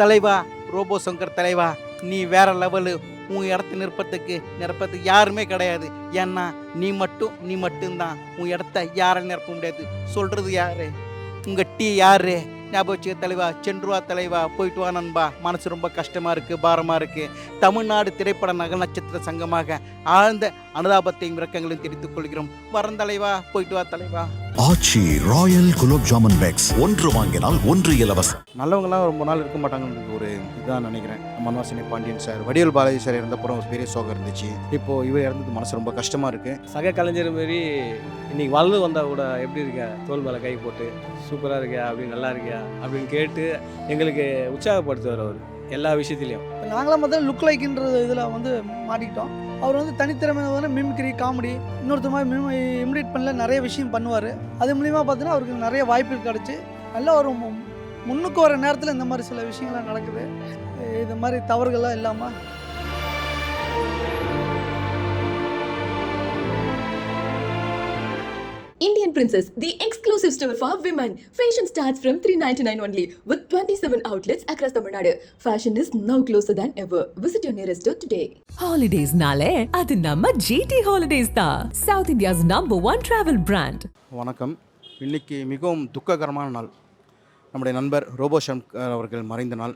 தலைவா ரோபோ சங்கர் தலைவா நீ வேற லெவலு உன் இடத்த நிற்பத்துக்கு நிற்பத்துக்கு யாருமே கிடையாது. ஏன்னா நீ மட்டும் நீ மட்டும்தான். உன் இடத்த யாரும் நிரப்ப முடியாது. சொல்றது யாரு? உங்க டீ யாரு? ஞாபகம் வச்சுக்க தலைவா சென்றுவா தலைவா போயிட்டு வா நண்பா. மனசு ரொம்ப கஷ்டமா இருக்கு பாரமா இருக்கு. தமிழ்நாடு திரைப்பட நகல் நட்சத்திர சங்கமாக ஆழ்ந்த அனுதாபத்தையும் விளக்கங்களையும் தெரிவித்துக் கொள்கிறோம். வரன் தலைவா போயிட்டு வா தலைவா. ஆச்சி ராயல் குலோப் ஜாமுன் பேக்ஸ் ஒன்று வாங்கினால் ஒன்று இலவசம். நல்லவங்களாம் ரொம்ப நாள் இருக்க மாட்டாங்கன்றது ஒரு இதான் நினைக்கிறேன். மன்வாசினி பாண்டியன் சார் வடிவேல் பாலாஜி சார் இறந்தப்புறம் ஒரு பெரிய சோகம் இருந்துச்சு. இப்போ இவர் இறந்தது மனசு ரொம்ப கஷ்டமா இருக்கு. சக கலைஞர் மாரி இன்னைக்கு வளர்ந்து வந்தா கூட எப்படி இருக்க? தோல் மேலே கை போட்டு சூப்பராக இருக்கியா? அப்படி நல்லா இருக்கியா? அப்படின்னு கேட்டு எங்களுக்கு உற்சாகப்படுத்துவார் அவர். எல்லா விஷயத்துலையும். இப்போ நாங்களாம் பார்த்தா லுக் லைக்ன்ற இதில் வந்து மாட்டிக்கிட்டோம். அவர் வந்து தனித்திறமையான வந்து மிமிக்ரி காமெடி இன்னொருத்தர் மாதிரி மிம் இமிடேட் பண்ணல நிறைய விஷயம் பண்ணுவார். அது மூலிமா பார்த்தீங்கன்னா அவருக்கு நிறைய வாய்ப்பு கிடச்சி நல்லா ஒரு முன்னுக்கு வர நேரத்தில் இந்த மாதிரி சில விஷயங்கள்லாம் நடக்குது. இது மாதிரி தவறுகள்லாம் இல்லாமல் Indian Princess, the exclusive store for women. Fashion starts from 399 only with 27 outlets across Tamil Nadu. Fashion is now closer than ever. Visit your nearest store today. ஹாலிடேஸ்னாலே அது நம்ம ஜிடி ஹாலிடேஸ் தான் south India's number one travel brand வணக்கம். இன்னைக்கு மிகவும் துக்ககரமான நாள். நம்முடைய நண்பர் ரோபோ சங்கர் அவர்கள் மறைந்த நாள்.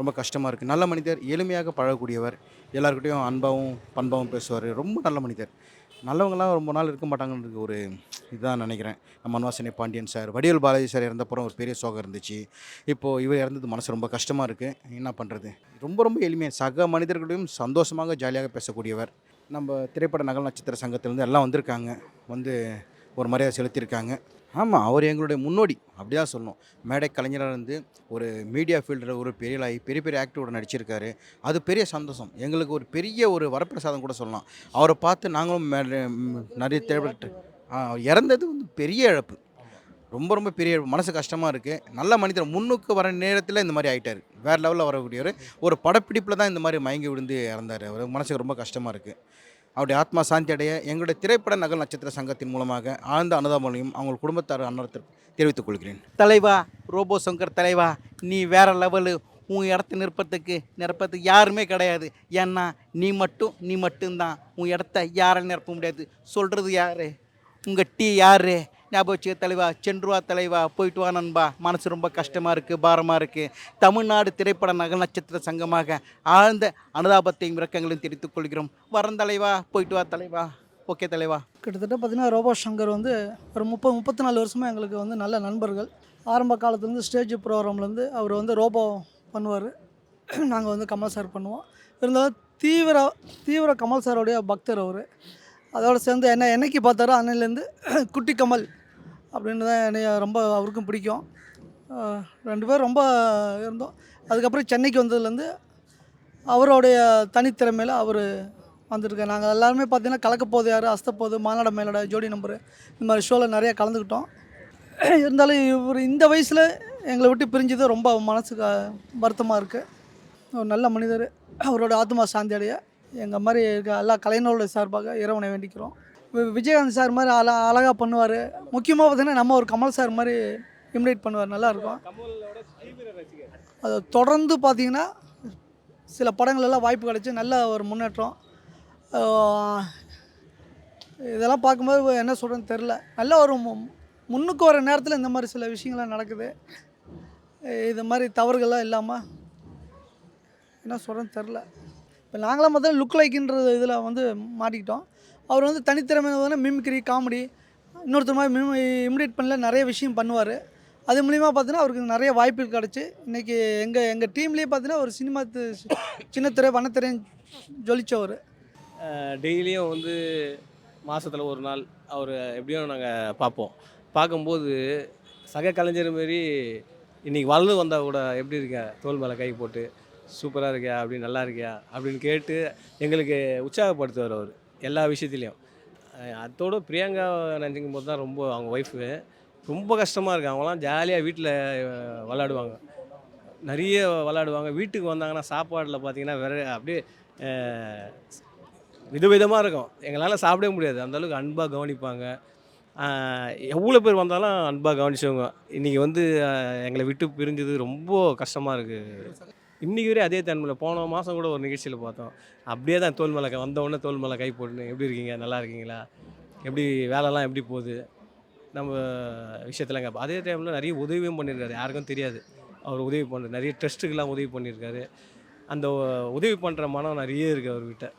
ரொம்ப கஷ்டமாக இருக்குது நல்ல மனிதர் எளிமையாக பழகக்கூடியவர். எல்லாருக்கிட்டையும் அன்பாகவும் பண்பாகவும் பேசுவார். ரொம்ப நல்ல மனிதர். நல்லவங்களாம் ரொம்ப நாள் இருக்க மாட்டாங்கன்றது ஒரு இதுதான் நினைக்கிறேன். நம்ம அன்வாசனை பாண்டியன் சார் வடிவேல் பாலாஜி சார் இறந்தப்புறம் ஒரு பெரிய சோகம் இருந்துச்சு. இப்போது இவர் இறந்தது மனசு ரொம்ப கஷ்டமாக இருக்குது என்ன பண்ணுறது ரொம்ப ரொம்ப எளிமையாக சக மனிதர்களையும் சந்தோஷமாக ஜாலியாக பேசக்கூடியவர். நம்ம திரைப்பட நகல் நட்சத்திர சங்கத்திலேருந்து எல்லாம் வந்திருக்காங்க. வந்து ஒரு மரியாதை செலுத்தியிருக்காங்க. ஆமாம் அவர் எங்களுடைய முன்னோடி. அப்படி தான் சொல்லணும். மேடை கலைஞராக இருந்து ஒரு மீடியா ஃபீல்டில் ஒரு பெரிய லை- பெரிய பெரிய ஆக்டரோட நடிச்சிருக்காரு. அது பெரிய சந்தோஷம். எங்களுக்கு ஒரு பெரிய ஒரு வரப்பிரசாதம் கூட சொல்லலாம். அவரை பார்த்து நாங்களும் நிறைய தேவைப்பட்டு அவர் இறந்தது வந்து பெரிய இழப்பு. ரொம்ப ரொம்ப பெரிய மனசு கஷ்டமாக இருக்குது நல்ல மனிதர். முன்னுக்கு வர நேரத்தில் இந்த மாதிரி ஆகிட்டார் வேறு லெவலில் வரக்கூடியவர். ஒரு படப்பிடிப்பில் தான் இந்த மாதிரி மயங்கி விழுந்து இறந்தார் அவர். மனசுக்கு ரொம்ப கஷ்டமாக இருக்குது அவருடைய ஆத்மா சாந்தி அடைய எங்களுடைய திரைப்பட நகல் நட்சத்திர சங்கத்தின் மூலமாக ஆழ்ந்த அனுதாபங்களையும் அவங்க குடும்பத்தார் அன்னத்திற்கு தெரிவித்துக் கொள்கிறேன். தலைவா ரோபோ சங்கர் தலைவா நீ வேற லெவலு உன் இடத்த நிற்பத்துக்கு நிரப்பத்துக்கு யாருமே கிடையாது. ஏன்னா நீ மட்டும் நீ மட்டும்தான். உன் இடத்த யாரால் நிரப்ப முடியாது. சொல்கிறது யார்? உங்கள் டீ யார்? ஞாபகம் வச்சுக்க தலைவா சென்றுவா தலைவா போயிட்டு வா நண்பா. மனசு ரொம்ப கஷ்டமாக இருக்குது பாரமாக இருக்குது தமிழ்நாடு திரைப்பட நகல் நட்சத்திர சங்கமாக ஆழ்ந்த அனுதாபத்தையும் விளக்கங்களையும் தெரிவித்துக் கொள்கிறோம். வரன் தலைவா போயிட்டு வா தலைவா. ஓகே தலைவா. கிட்டத்தட்ட பார்த்தீங்கன்னா ரோபோ சங்கர் வந்து ஒரு முப்பது முப்பத்தி நாலு வருஷமாக எங்களுக்கு வந்து நல்ல நண்பர்கள். ஆரம்ப காலத்துலேருந்து ஸ்டேஜ் ப்ரோக்ராம்லேருந்து அவர் வந்து ரோபோ பண்ணுவார். நாங்கள் வந்து கமல் சார் பண்ணுவோம். இருந்தாலும் தீவிர தீவிர கமல் சாரோடைய பக்தர் அவர். அதோடு சேர்ந்து என்ன என்னைக்கு பார்த்தாரோ அன்னையிலேருந்து குட்டி கமல் அப்படின்னு தான் என்னைய ரொம்ப அவருக்கும் பிடிக்கும். ரெண்டு பேரும் ரொம்ப இருந்தோம். அதுக்கப்புறம் சென்னைக்கு வந்ததுலேருந்து அவருடைய தனித்திறமையில் அவர் வந்திருக்கார். நாங்கள் எல்லாருமே பார்த்தீங்கன்னா கலக்கப்போது யார் அஸ்தப்போது மாநாட மேலட ஜோடி நம்பர் இந்த மாதிரி ஷோவில் நிறையா கலந்துக்கிட்டோம். இருந்தாலும் இவர் இந்த வயசில் எங்களை விட்டு பிரிஞ்சது ரொம்ப மனசுக்கு வருத்தமாக இருக்குது ஒரு நல்ல மனிதர். அவரோட ஆத்மா சாந்தி அடைய எங்கள் மாதிரி இருக்க எல்லா கலைஞர்களோட சார்பாக இறைவனை வேண்டிக்கிறோம். வி- விஜயகாந்த் சார் மாதிரி அழ அழகாக பண்ணுவார். முக்கியமாக பார்த்தீங்கன்னா நம்ம ஒரு கமல் சார் மாதிரி இமிடேட் பண்ணுவார். நல்லாயிருக்கும் அதை தொடர்ந்து பார்த்தீங்கன்னா சில படங்களெல்லாம் வாய்ப்பு கிடச்சி நல்ல ஒரு முன்னேற்றம். ஆஹ் இதெல்லாம் பார்க்கும்போது என்ன சொல்கிறேன்னு தெரில நல்ல ஒரு மு- முன்னுக்கு வர நேரத்தில் இந்த மாதிரி சில விஷயங்கள்லாம் நடக்குது. இது மாதிரி தவறுகள்லாம் இல்லாமல் என்ன சொல்கிறேன்னு தெரில இப்போ நாங்களாம் முதல்ல லுக் லைக்குன்ற இதில் வந்து மாட்டிக்கிட்டோம். அவர் வந்து தனித்திறமை வந்து மிமிக்ரி காமெடி இன்னொருத்தர் மாதிரி மிம் இமிடேட் பண்ணல நிறைய விஷயம் பண்ணுவார். அது மூலிமா பார்த்தீங்கன்னா அவருக்கு நிறைய வாய்ப்புகள் கிடச்சி. இன்றைக்கி எங்கள் எங்கள் டீம்லேயே பார்த்தீங்கன்னா ஒரு சினிமா து- சின்னத்திரை வனத்திரையும் ஜொலிச்சவர். டெய்லியும் வந்து மாதத்தில் ஒரு நாள் அவர் எப்படியும் நாங்கள் பார்ப்போம். பார்க்கும்போது சக கலைஞர் மாரி இன்னைக்கு வளர்ந்து வந்தால் கூட எப்படி இருக்க? தோல் மேலே கை போட்டு சூப்பராக இருக்கியா? அப்படி நல்லா இருக்கியா? அப்படின்னு கேட்டு எங்களுக்கு உற்சாகப்படுத்துவார் அவர். எல்லா விஷயத்துலையும். அதோட பிரியங்கா நினைக்கும் போது தான் ரொம்ப அவங்க ஒய்ஃபு ரொம்ப கஷ்டமாக இருக்குது அவங்களாம் ஜாலியாக வீட்டில் விளாடுவாங்க நிறைய விளாடுவாங்க வீட்டுக்கு வந்தாங்கன்னா சாப்பாடில் பார்த்தீங்கன்னா வேற அப்படியே விதவிதமாக இருக்கும். எங்களால் சாப்பிடவே முடியாது. அந்தளவுக்கு அன்பாக கவனிப்பாங்க. எவ்வளோ பேர் வந்தாலும் அன்பாக கவனிச்சவங்க இன்றைக்கி வந்து எங்களை விட்டு பிரிஞ்சது ரொம்ப கஷ்டமாக இருக்குது இன்றைக்கி வரையும் அதே தன்மையில் போன மாதம் கூட ஒரு நிகழ்ச்சியில் பார்த்தோம். அப்படியே தான் தோல் மேலே வந்தவுடனே தோல் மேலே கை போட்டுன்னு எப்படி இருக்கீங்க? நல்லா இருக்கீங்களா? எப்படி வேலைலாம் எப்படி போகுது? நம்ம விஷயத்தில் அதே டைமில் நிறைய உதவியும் பண்ணியிருக்காரு. யாருக்கும் தெரியாது. அவர் உதவி பண்ணுற நிறைய ட்ரஸ்ட்டுக்கெல்லாம் உதவி பண்ணியிருக்காரு. அந்த உதவி பண்ணுற மனம் நிறைய இருக்குது அவர்கிட்ட.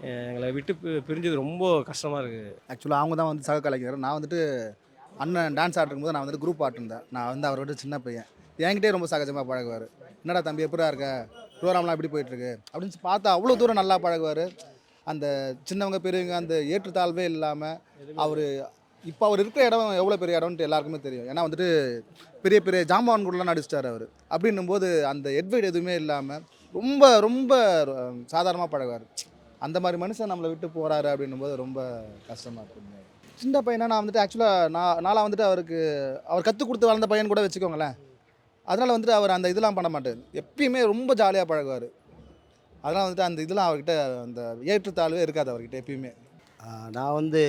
எங்களை விட்டு பி- பிரிஞ்சது ரொம்ப கஷ்டமாக இருக்குது ஆக்சுவலாக அவங்க தான் வந்து சக கலைஞர். நான் வந்துட்டு அண்ணன் டான்ஸ் ஆடும்போது நான் வந்துட்டு குரூப் ஆட்டிருந்தேன். நான் வந்து அவரோட சின்ன பையன். என்கிட்டே ரொம்ப சகஜமாக பழகுவார். என்னடா தம்பி எப்படா இருக்க? ப்ரோக்ராம்லாம் எப்படி போயிட்டுருக்கு? அப்படின்னு பார்த்தா அவ்வளோ தூரம் நல்லா பழகுவார். அந்த சின்னவங்க பெரியவங்க அந்த ஏற்றுத்தாழ்வே இல்லாமல் அவர் இப்போ அவர் இருக்கிற இடம் எவ்வளோ பெரிய இடம்ன்ட்டு எல்லாருக்குமே தெரியும். ஏன்னா வந்துட்டு பெரிய பெரிய ஜாம்பவான் கூடலாம் நடிச்சிட்டார் அவர். அப்படின்னும் போது அந்த எட்வைட் எதுவுமே இல்லாமல் ரொம்ப ரொம்ப சாதாரணமாக பழகுவார். அந்த மாதிரி மனுஷன் நம்மளை விட்டு போகிறாரு அப்படின்னும் போது ரொம்ப கஷ்டமாக இருக்கும் சின்ன பையனா நான் வந்துட்டு ஆக்சுவலாக நான் நாளாக வந்துட்டு அவருக்கு அவர் கற்றுக் கொடுத்து வளர்ந்த பையன் கூட வச்சுக்கோங்களேன். அதனால் வந்துட்டு அவர் அந்த இதெல்லாம் பண்ண மாட்டார். எப்பயுமே ரொம்ப ஜாலியாக பழகுவார். அதனால் வந்துட்டு அந்த இதெல்லாம் அவர்கிட்ட அந்த ஏற்றுத்தாழ்வே இருக்காது அவர்கிட்ட எப்பயுமே. நான் வந்து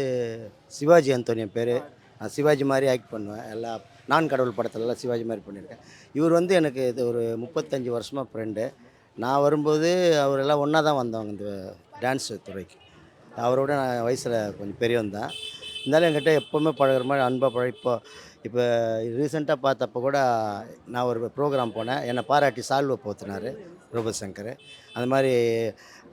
சிவாஜி அந்தோனியன் பேர். நான் சிவாஜி மாதிரி ஆக்ட் பண்ணுவேன். எல்லா நான் கடவுள் படத்துலலாம் சிவாஜி மாதிரி பண்ணியிருக்கேன். இவர் வந்து எனக்கு இது ஒரு முப்பத்தஞ்சு வருஷமாக ஃப்ரெண்டு நான் வரும்போது அவரெல்லாம் ஒன்றா தான் வந்தவங்க இந்த டான்ஸ் துறைக்கு. அவரோட நான் வயசில் கொஞ்சம் பெரியவன் தான் இருந்தாலும் என்கிட்ட எப்போவுமே பழகுற மாதிரி அன்பாக பழ இப்போ இப்போ ரீசெண்டாக பார்த்தப்போ கூட நான் ஒரு ப்ரோக்ராம் போனேன். என்னை பாராட்டி சால்வை போத்துனார் ரூபசங்கர் அந்த மாதிரி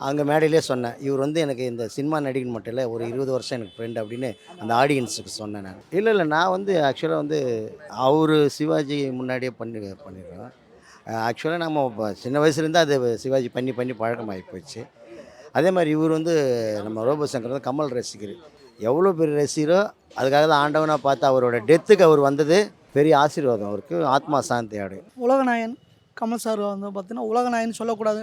அங்கே மேடையிலே சொன்னேன். இவர் வந்து எனக்கு இந்த சினிமா நடிகன் மட்டும் இல்லை ஒரு இருபது வருஷம் எனக்கு ஃப்ரெண்ட் அப்படின்னு அந்த ஆடியன்ஸுக்கு சொன்னேன் நான். இல்லை இல்லை நான் வந்து ஆக்சுவலாக வந்து அவர் சிவாஜி முன்னாடியே பண்ணி பண்ணிடுறோம் ஆக்சுவலாக நம்ம சின்ன வயசுலேருந்து அது சிவாஜி பண்ணி பண்ணி பழக்கமாகி போச்சு. அதே மாதிரி இவர் வந்து நம்ம ரோபசங்கர் வந்து கமல் ரசிகர். எவ்வளோ பெரிய ரசிகரோ அதுக்காக தான் ஆண்டவனாக பார்த்து அவரோட டெத்துக்கு அவர் வந்தது. பெரிய ஆசீர்வாதம் அவருக்கு. ஆத்மா சாந்தி ஆடு. உலகநாயன் கமல் சார் வந்து பார்த்தீங்கன்னா உலகநாயன் சொல்லக்கூடாது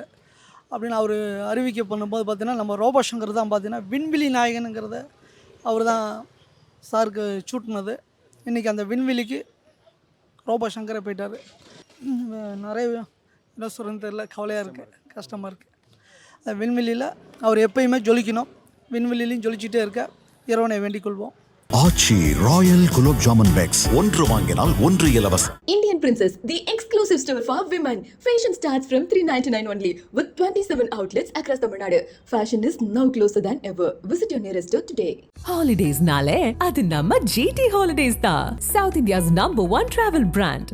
அப்படின்னு அவர் அறிவிக்கை பண்ணும்போது பார்த்தீங்கன்னா நம்ம ரோபோ சங்கர் தான் பார்த்தீங்கன்னா விண்வெளி நாயகனுங்கிறத அவர் தான் சாருக்கு சூட்டினது இன்றைக்கி அந்த விண்வெளிக்கு ரோபோ சங்கரை போயிட்டார் நிறைய என்ன சொல்கிறேன்னு தெரியல கவலையாக இருக்குது கஷ்டமாக இருக்குது அந்த விண்வெளியில் அவர் எப்பயுமே ஜொலிக்கணும். விண்வெளியிலையும் ஜொலிச்சிட்டே இருக்க. இறைவனை வேண்டிக் கொள்வோம் ஆச்சி ராயல் குலோப் ஜாமுன் பேக்ஸ் ஒன்று வாங்கினால் ஒன்று இலவசம் Indian Princess, the exclusive store for women. Fashion starts from 399 only with 27 outlets across Tamil Nadu. Fashion is now closer than ever. Visit your nearest store today. ஹாலிடேஸ்னாலே அது நம்ம ஜிடி ஹாலிடேஸ் தான் south India's number one travel brand